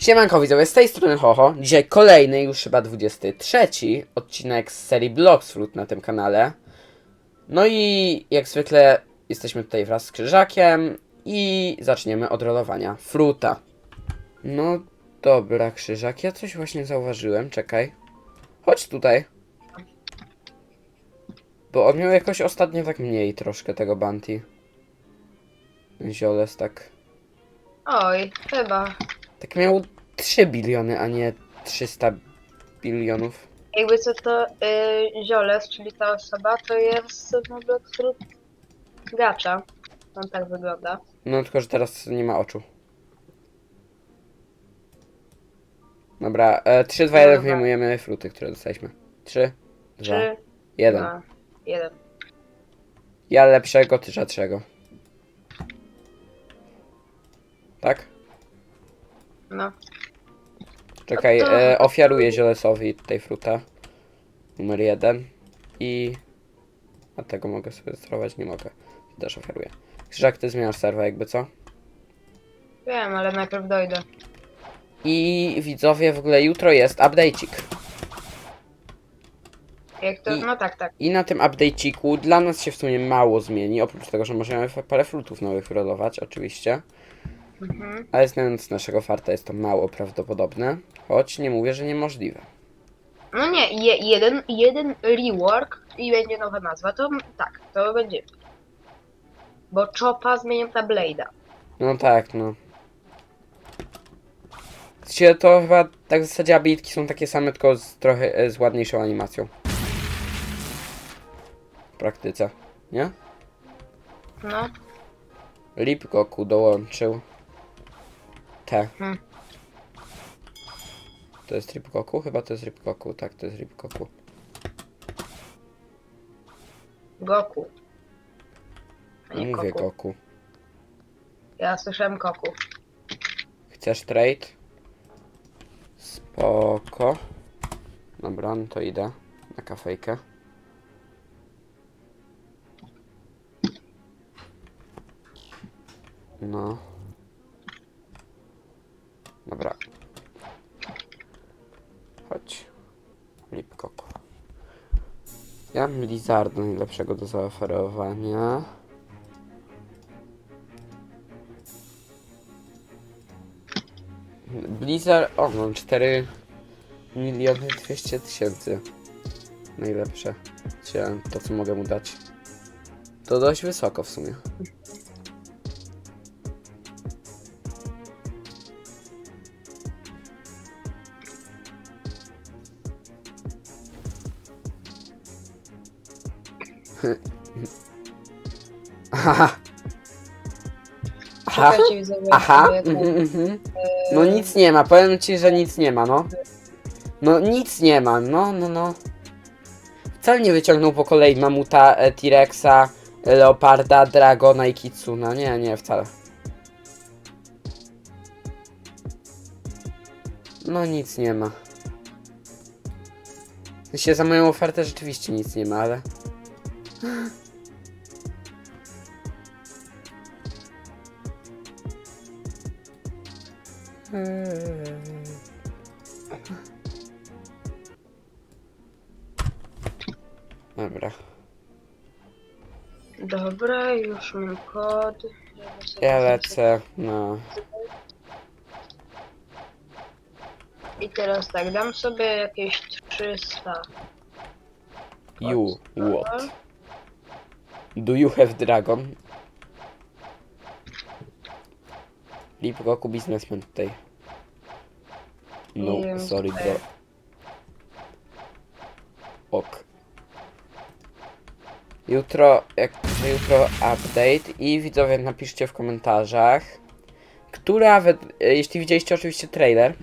Siemanko widzowie, z tej strony Hoho. Dzisiaj kolejny, już chyba 23 odcinek z serii Blox Fruit na tym kanale. No i jak zwykle jesteśmy tutaj wraz z Krzyżakiem i zaczniemy od rolowania fruta. No dobra, Krzyżak, ja coś właśnie zauważyłem, czekaj. Chodź tutaj. Bo on miał jakoś ostatnio tak mniej troszkę tego. Ten Zioles tak... Oj, chyba. Tak miał 3 biliony, a nie 300 bilionów. Jakby co to y, Zioles, czyli ta osoba, to jest no, wśród gracza. On tak wygląda. No tylko, że teraz nie ma oczu. Dobra, e, 3, 2, 1 Dobra. wyjmujemy fruty, które dostaliśmy. 3, 2, Trzy, 1. dwa, jeden. Ja lepszego, ty rzadszego. Tak? No. Czekaj, e, ofiaruję Ziolesowi tutaj fruta. Numer 1. I... A tego mogę sobie sterować? Nie mogę. Też ofiaruję. Krzyżak, ty zmieniasz serwa jakby co? Wiem, ale najpierw dojdę. I widzowie, w ogóle jutro jest update'ik. Jak to. I- No tak, tak. I na tym update'iku dla nas się w sumie mało zmieni, oprócz tego, że możemy f- parę frutów nowych rolować, oczywiście. Mhm. Ale znając naszego farta jest to mało prawdopodobne, choć nie mówię, że niemożliwe. No nie, je, jeden, jeden rework i będzie nowa nazwa. To tak, to będzie. Bo Chopa zmienią na Blade'a. No tak, no. Się to chyba tak w zasadzie abilitki są takie same, tylko z trochę e, z ładniejszą animacją. W praktyce, nie? No. Lip Goku dołączył. T. Hmm. To jest Rip Goku? Chyba to jest Rip Goku, tak, to jest Rip Goku. Goku. A nie Mówię Koku. Goku. Ja słyszałem Koku. Chcesz trade? Spoko. Dobra, no to idę na kafejkę. No. Dobra. Chodź. Lipkoku. Ja mam Lizardu najlepszego do zaoferowania. Blizzard, o mam 4 miliony 200 tysięcy. Najlepsze. Chciałem to co mogę mu dać. To dość wysoko w sumie. Aha. Aha. Czekajcie, Aha. jak- Mhm, mhm. No nic nie ma, powiem ci, że nic nie ma, no. No nic nie ma, no, no, no. Wcale nie wyciągnął po kolei mamuta, e, T-Rexa, e, Leoparda, Dragona i Kitsuna. Nie, nie, wcale. No nic nie ma. W sensie za moją ofertę rzeczywiście nic nie ma, ale... Dobra. Dobra, już mam kod. Ja lecę na... I teraz tak, dam sobie jakieś 300. You, what? Do you have dragon? Lip Goku biznesmen tutaj. No, Nie wiem, sorry co bro. jest. Ok. Jutro, jak jutro update i widzowie napiszcie w komentarzach, która, wed- e, jeśli widzieliście oczywiście trailer,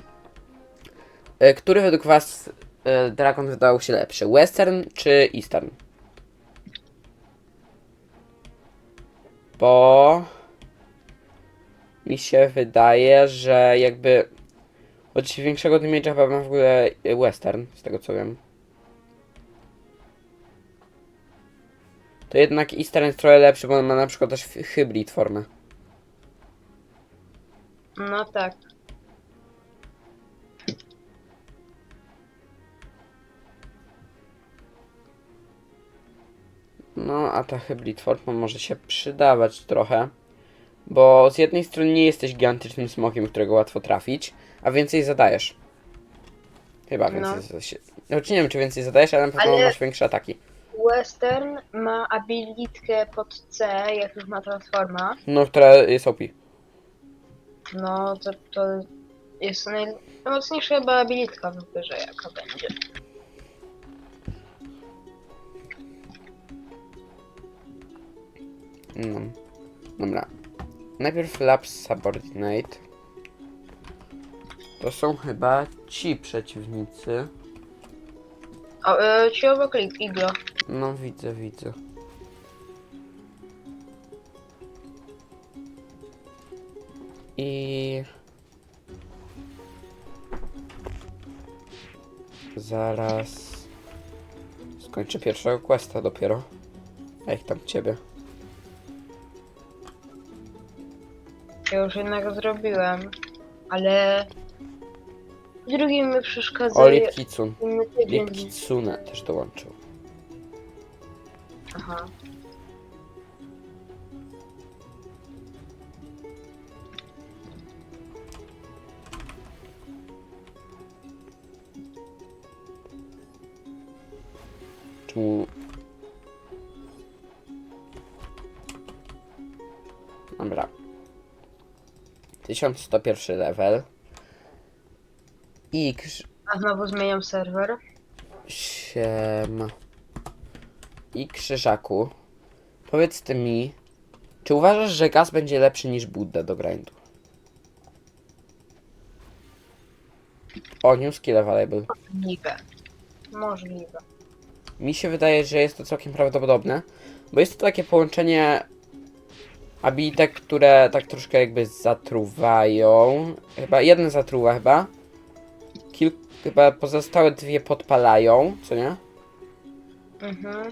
e, który według was e, Dragon wydał się lepszy, Western czy Eastern? Bo mi się wydaje, że jakby od większego damage'a chyba w ogóle e, western, z tego co wiem. To jednak eastern jest trochę lepszy, bo on ma na przykład też hybrid formę. No tak. No, a ta hybrid forma może się przydawać trochę. Bo z jednej strony nie jesteś gigantycznym smokiem, którego łatwo trafić, a więcej zadajesz. Chyba więcej No. zadajesz. Znaczy nie wiem, czy więcej zadajesz, ale na pewno Ale- masz większe ataki. Western ma abilitkę pod C, jak już ma transforma. No, która jest OP. No to, to jest naj... najmocniejsza chyba abilitka w grze, jaka będzie. No. Dobra. Najpierw Labs Subordinate. To są chyba ci przeciwnicy. O, e, ci obok iglo. No widzę, widzę. I zaraz skończę pierwszego questa dopiero. A jak tam ciebie? Ja już jednego zrobiłem, ale w drugim mi przeszkadzają Oli Kitsun. inny typ, Lip więc... Kitsune też dołączył. Aha. 1101 level. I. A znowu zmieniam serwer. Siema. I krzyżaku. Powiedz ty mi, czy uważasz, że gaz będzie lepszy niż Budda do grindu? O, new skill available. Możliwe. Możliwe. Mi się wydaje, że jest to całkiem prawdopodobne, bo jest to takie połączenie abilitek, które tak troszkę jakby zatruwają. Chyba jeden zatruwa chyba. Kil... Chyba pozostałe dwie podpalają, co nie? Mhm.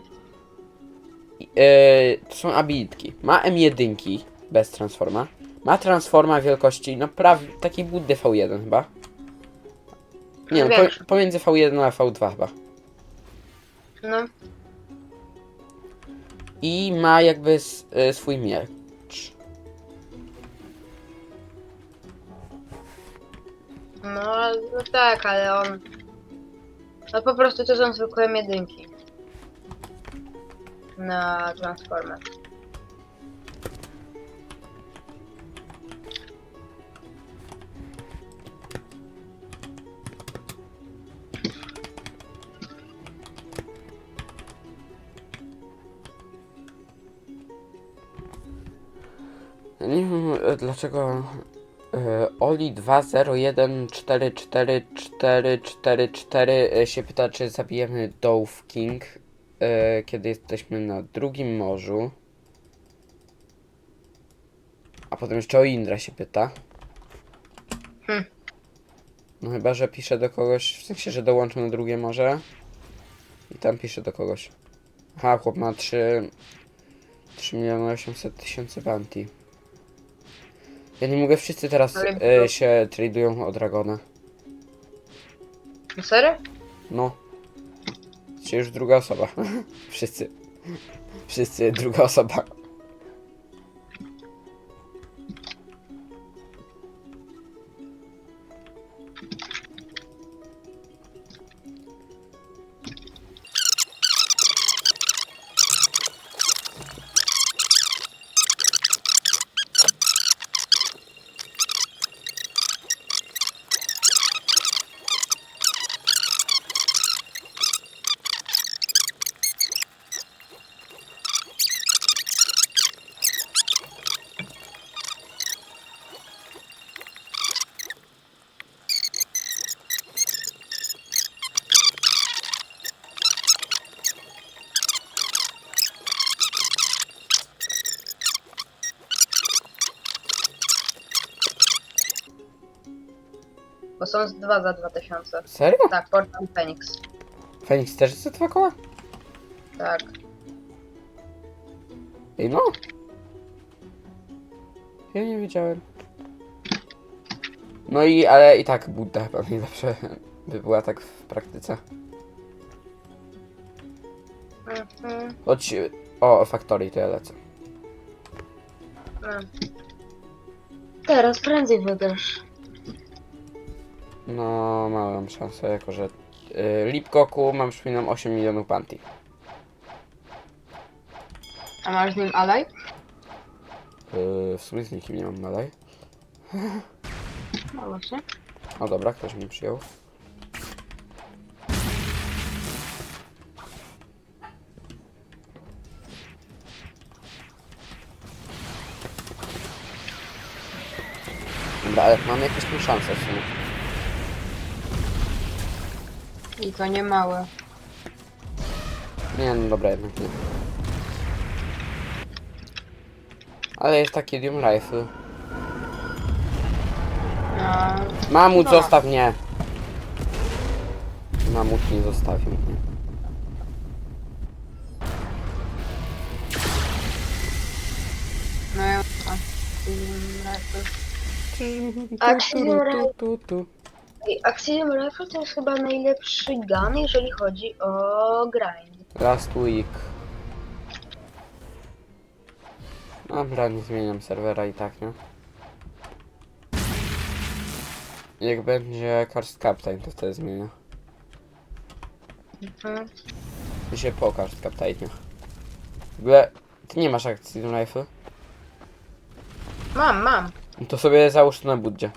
Yy, to są abilitki. Ma M1 bez transforma. Ma transforma wielkości, no prawie takiej buddy V1 chyba. Nie no, po, pomiędzy V1 a V2 chyba. No. I ma jakby s, y, swój miecz. No, no tak, ale on... No po prostu to są zwykłe jedynki. Na transformę. Ja Nie wiem dlaczego Oli 20144444 e, się pyta, czy zabijemy Dove King, e, kiedy jesteśmy na drugim morzu. A potem jeszcze o Indra się pyta. Hm. No chyba, że pisze do kogoś, w sensie, że dołączył na drugie morze. I tam pisze do kogoś. Aha, chłop ma 3... 3 miliony 800 tysięcy bounty. Ja nie mogę, wszyscy teraz Ale e, się tradują o Dragona. No serio? No. Czy już druga osoba. wszyscy. Wszyscy, druga osoba. Bo są z dwa za 2000. Serio? Tak, Portal Phoenix. Fenix też jest za dwa koła? Tak. Ej no. Ja nie wiedziałem. No i, ale i tak Budda chyba najlepsze by była tak w praktyce. Mhm. Choć O, Factory to ja lecę. No. Teraz prędzej wygrasz. No, małą szansę, jako że yy, Lipkoku mam, przypominam, 8 milionów bounty. A masz z nim alej? Yy, w sumie z nikim nie mam dalej. No właśnie. O dobra, ktoś mnie przyjął. Dobra, ale mamy jakieś tam szanse w sumie. I to nie małe. Nie, no dobra, jednak nie. Ale jest taki Doom Rifle. No, Mamut, No. zostaw mnie! Mamut nie zostawił mnie. no ja... Axiom Rifle. Tu, tu, tu. Axiom Rifle to jest chyba najlepszy gun, jeżeli chodzi o grind. Last week. Dobra, nie zmieniam serwera i tak, nie? Jak będzie Karst Captain, to wtedy zmienię. Mhm. I się po Karst Captainie. W ogóle, ty nie masz akcji Rifle? Mam, mam. No to sobie załóż to na buddzie.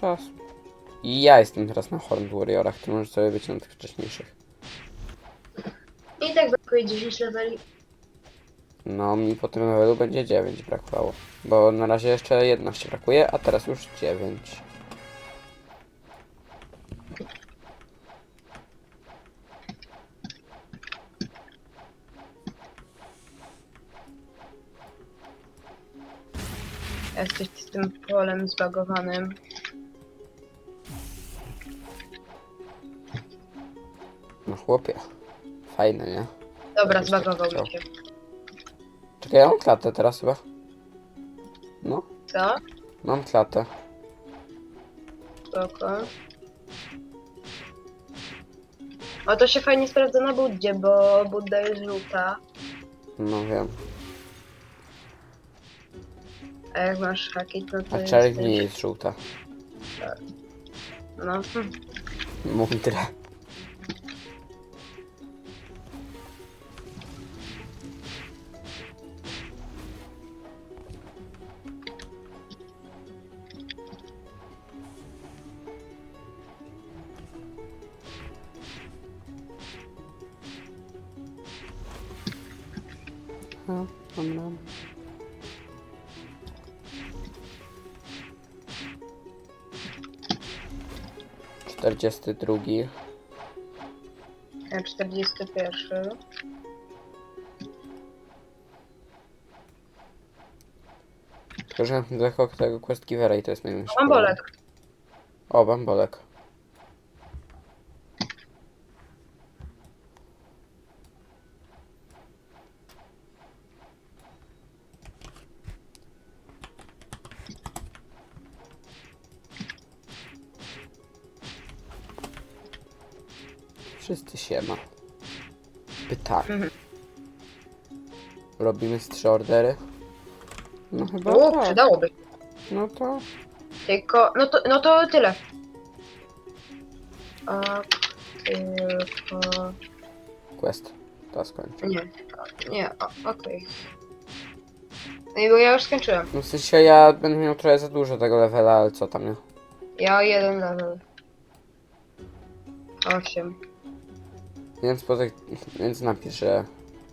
Czasu. I ja jestem teraz na Horned Warriorach, ty możesz sobie być na tych wcześniejszych. I tak brakuje 10 leveli. No, mi po tym levelu będzie 9 brakowało. Bo na razie jeszcze 11 brakuje, a teraz już 9. Jesteś z tym polem zbagowanym. Chłopie. Fajne, nie? Dobra, Jakoś tak zbagował chciał. mi się. Czekaj, ja mam klatę teraz chyba. No, Co? mam klatę. Spoko. O, to się fajnie sprawdza na Buddzie, bo Budda jest żółta. No wiem. A jak masz hakit, no to A czerń nie jest żółta. No, hm. Mądre. No, dobra. Czterdziesty drugi. ja 41. Tylko, że daleko od tego Quest Givera i to jest najmniejszy Mam bolek. O, bambolek. Wszyscy siema. Pytanie. Mhm. Robimy trzy ordery? No chyba O, tak. przydałoby. No to Tylko, no to, no to tyle. A, tylko... quest. To skończę. Nie, nie, o- okej. No i bo ja już skończyłem. No w sensie ja będę miał trochę za dużo tego levela, ale co tam, nie? Ja jeden level. Osiem. Więc, po tych, więc napisz, że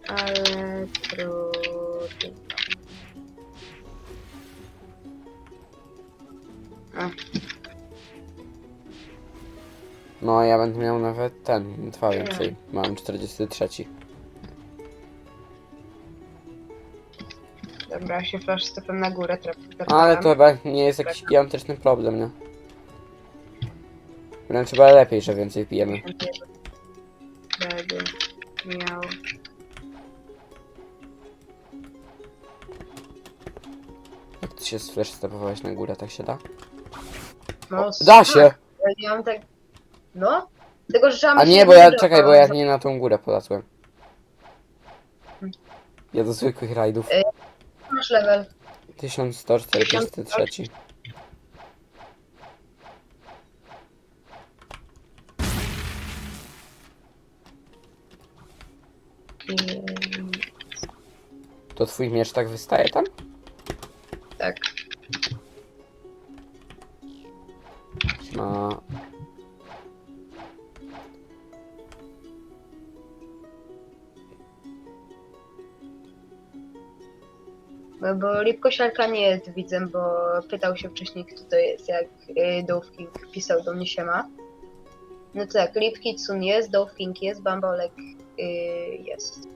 Ale trudno. A, no ja będę miał nawet ten, dwa więcej. Mam 43. dobra, się flash stopem na górę traf. Ale to chyba nie jest jakiś gigantyczny problem, nie? Wręcz chyba lepiej, że więcej pijemy. Będę miał... Jak ty się z flash stepowałeś na górę, tak się da? No, Da się! Ale ja mam tak... No? Tylko, że trzeba A mieć nie, bo ja, drop, czekaj, bo ja nie na tą górę polazłem. Ja do zwykłych rajdów. Masz level. 1143. To twój miecz tak wystaje tam? Tak. Ma... Bo, bo Lipkosiarka nie jest widzem, bo pytał się wcześniej, kto to jest, jak y, Dolphin pisał do mnie siema. No to tak, Lipkitsun jest, Dolphin jest, Bambolek y, jest.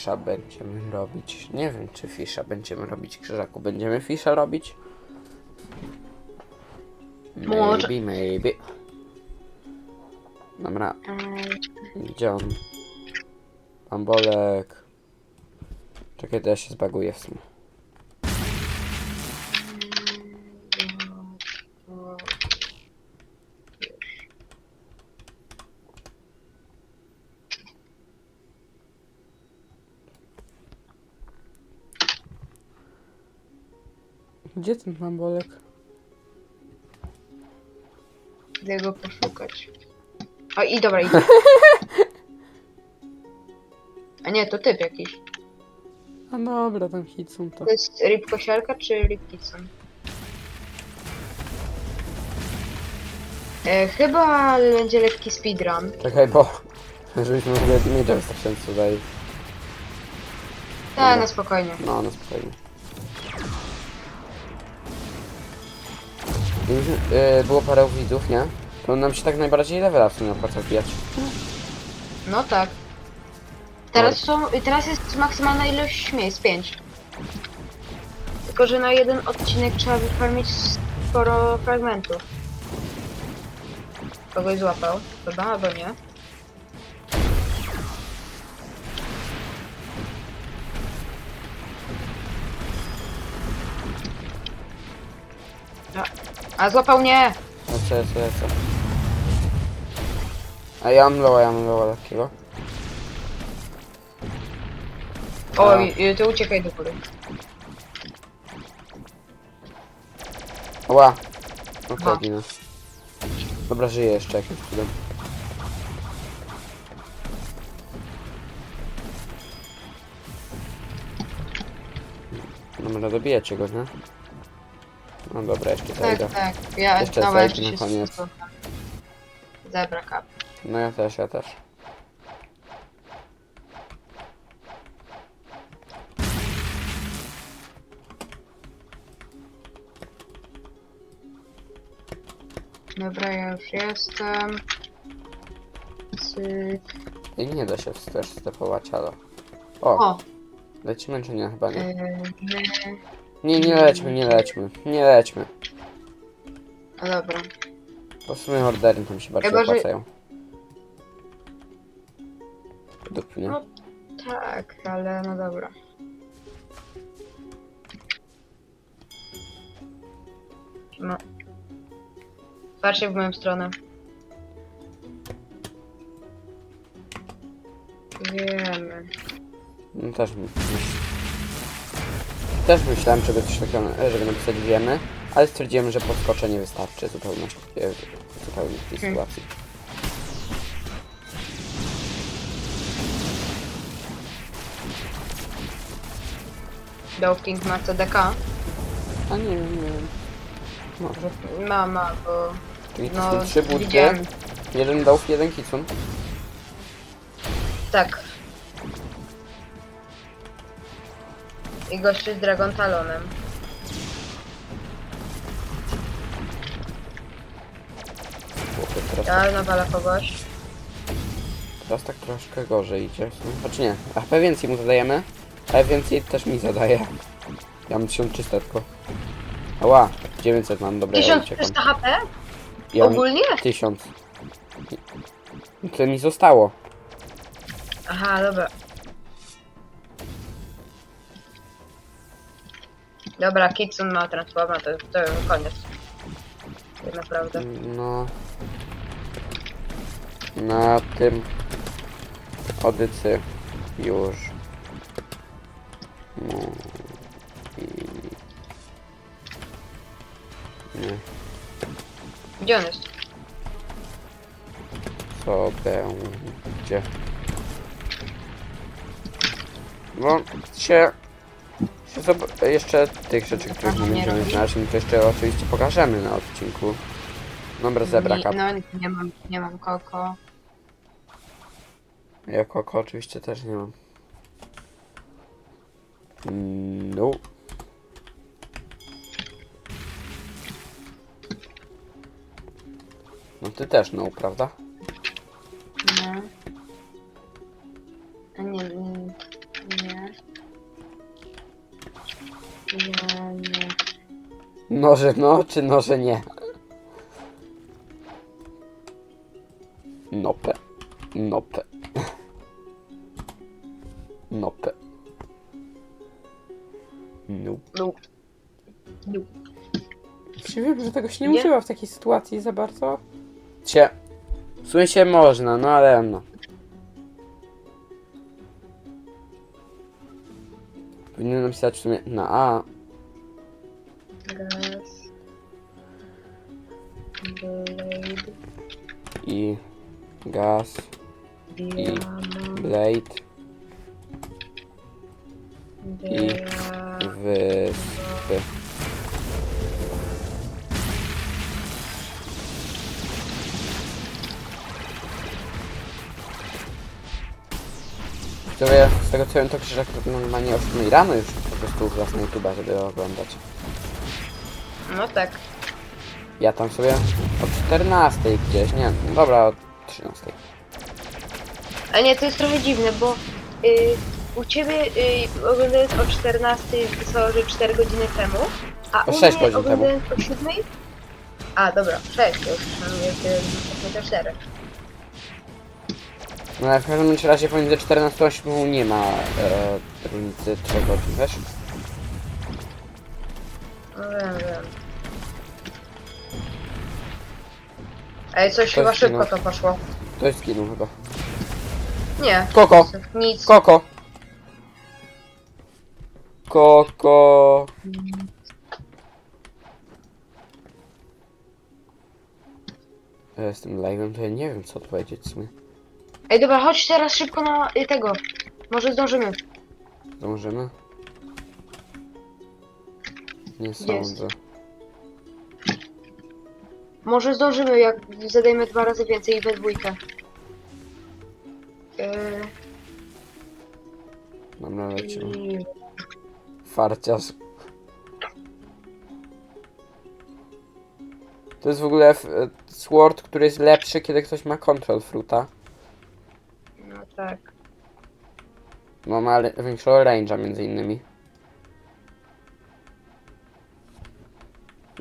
Fisza będziemy robić? Nie wiem, czy fisza będziemy robić, Krzyżaku. Będziemy fisza robić? Może. Maybe, maybe. Dobra, gdzie on? Bambolek. Czekaj, to ja się zbaguję w sumie. Gdzie ten bambolek? Idę go poszukać. O i dobra, idę. A nie, to typ jakiś. No dobra, ten Hitsun to... To jest rybkosiarka czy rybkicon? E, chyba będzie lekki speedrun. Czekaj, bo... Żebyśmy w ogóle damage'a wystarczająco dali. Tak, na spokojnie. No, no spokojnie. Yy, było parę widzów, nie? To nam się tak najbardziej levela w sumie opłaca wbijać. No tak. Teraz są, teraz jest maksymalna ilość miejsc, 5. Tylko, że na jeden odcinek trzeba wyfarmić sporo fragmentów. Kogoś złapał? Chyba, albo nie. A, a złapał mnie! Lecę, lecę, lecę. A ja mam loa, ja mam loa lekkiego. O, A. i, i ty uciekaj do góry. Ła! No to Aha. ginę. Dobra, żyję jeszcze jakimś cudem. Dobra, dobijecie go, nie? No dobra, jeszcze Tak, zajdę. tak. Ja Jeszcze zajdę jeszcze na się koniec. Zebra cup. No ja też, ja też. Dobra, ja już jestem. Cyk. I nie da się też stepować, ale... O, O! lecimy czy nie? Chyba nie. Yy, nie. Nie, nie lećmy, nie lećmy. Nie lećmy. A dobra. Bo w sumie ordery tam się bardziej Chyba, że- opłacają. Dupnie. No. Tak, ale no dobra. No. Patrzcie w moją stronę. Wiemy. No też myśl... Też myślałem, żeby coś takiego, żeby napisać wiemy, ale stwierdziłem, że podskocze nie wystarczy zupełnie, e, zupełnie w tej Hmm. sytuacji. Dove King ma CDK? A nie wiem, nie wiem. Może. Ma, ma, bo... Czyli to No, są trzy budki, jeden dał, jeden kicun. Tak. I gościu z Dragon Talonem. Chłopie, teraz, tak, Ja nawala kogoś. teraz tak troszkę gorzej idzie. Znaczy nie, HP więcej mu zadajemy, ale więcej też mi zadaje. Ja mam 1300 tylko. Ała, 900 mam, dobra, ja uciekam. 1300 HP? Ja mam Ogólnie? 1000. I Tyle mi zostało. Aha, dobra. Dobra, Kitsun ma transforma, to, to już koniec. Tak naprawdę. No. Na tym odycy już. No. I... Nie. Gdzie on jest? Co będzie? No, się... zob- jeszcze tych rzeczy, których nie Nie będziemy robi. znaleźć, to jeszcze oczywiście pokażemy na odcinku. Dobra, zebra Nie, no, nie mam, nie mam koko. Ja koko oczywiście też nie mam. Mm, No. No ty też no, prawda? Nie. A nie. Nie. Noże no, czy noże nie? Nope. Nope. Nope. Nope. Lub. Lub. Czy wiem, że tego się nie Nie? używa w takiej sytuacji za bardzo? Cie. W sumie się można, no ale no. Powinienem napisać w sumie na A. Blade. i gaz, Diamond. blade Bia- Wyspy. Widzowie, z tego co wiem, to krzyżak to normalnie o 7 rano już po prostu wlazł na YouTube'a, żeby oglądać. No tak. Ja tam sobie o 14 gdzieś, nie, dobra, o 13. A nie, to jest trochę dziwne, bo y, u ciebie y, oglądając o 14 wypisało, że 4 godziny temu, a O u 6 mnie godzin temu. oglądając o 7? A, dobra, 6 to już jest y, 4. No ale w każdym bądź razie pomiędzy 14 a 8 nie ma e, różnicy 3 godzin, wiesz? No wiem, wiem. Ej, coś chyba szybko to poszło. To jest kino chyba. Nie. Koko! Nic. Koko! Koko! Ja z tym live'em to ja nie wiem co odpowiedzieć w sumie. Ej, dobra, chodź teraz szybko na y, tego. Może zdążymy. Zdążymy? Nie sądzę. Może zdążymy, jak zadajmy dwa razy więcej i we dwójkę. Yy, Dobra, lecimy. i- Farciarz. To jest w ogóle f- e, sword, który jest lepszy, kiedy ktoś ma control fruta. No tak. No ma le- większego range'a między innymi.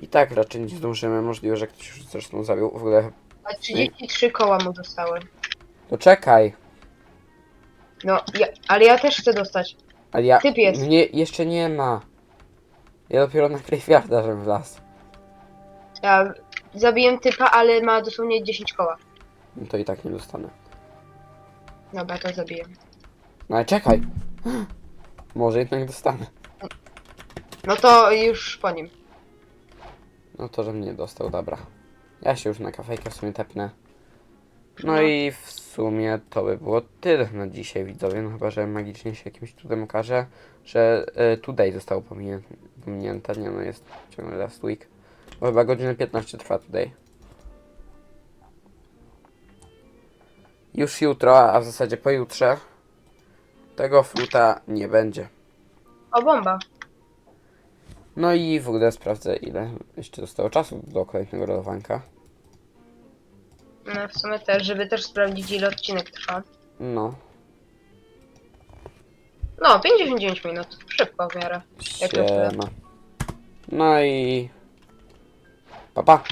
I tak raczej nie zdążymy, możliwe, że ktoś już zresztą zabił. W ogóle... A 33 koła mu zostały. To czekaj! No, ja, ale ja też chcę dostać. Ale ja... Typ jest. Mnie jeszcze nie ma. Ja dopiero na Graveyarda, żebym wlazł. Ja zabiję typa, ale ma dosłownie 10 koła. No to i tak nie dostanę. Dobra, to zabiję. No ale czekaj! Może jednak dostanę. No to już po nim. No to, że mnie dostał, dobra. Ja się już na kafejkę w sumie tepnę. No No. i w sumie to by było tyle na dzisiaj widzowie, no chyba, że magicznie się jakimś cudem okaże, że e, Today zostało pominięte, nie no jest ciągle last week. Bo chyba godzinę 15 trwa Today. Już jutro, a w zasadzie pojutrze tego fruta nie będzie. O, bomba. No i w ogóle sprawdzę ile jeszcze zostało czasu do kolejnego lodowanka. No w sumie też, żeby też sprawdzić ile odcinek trwa. No, No, 59 minut. Szybko w miarę. Jak to siema. No i... Pa, pa.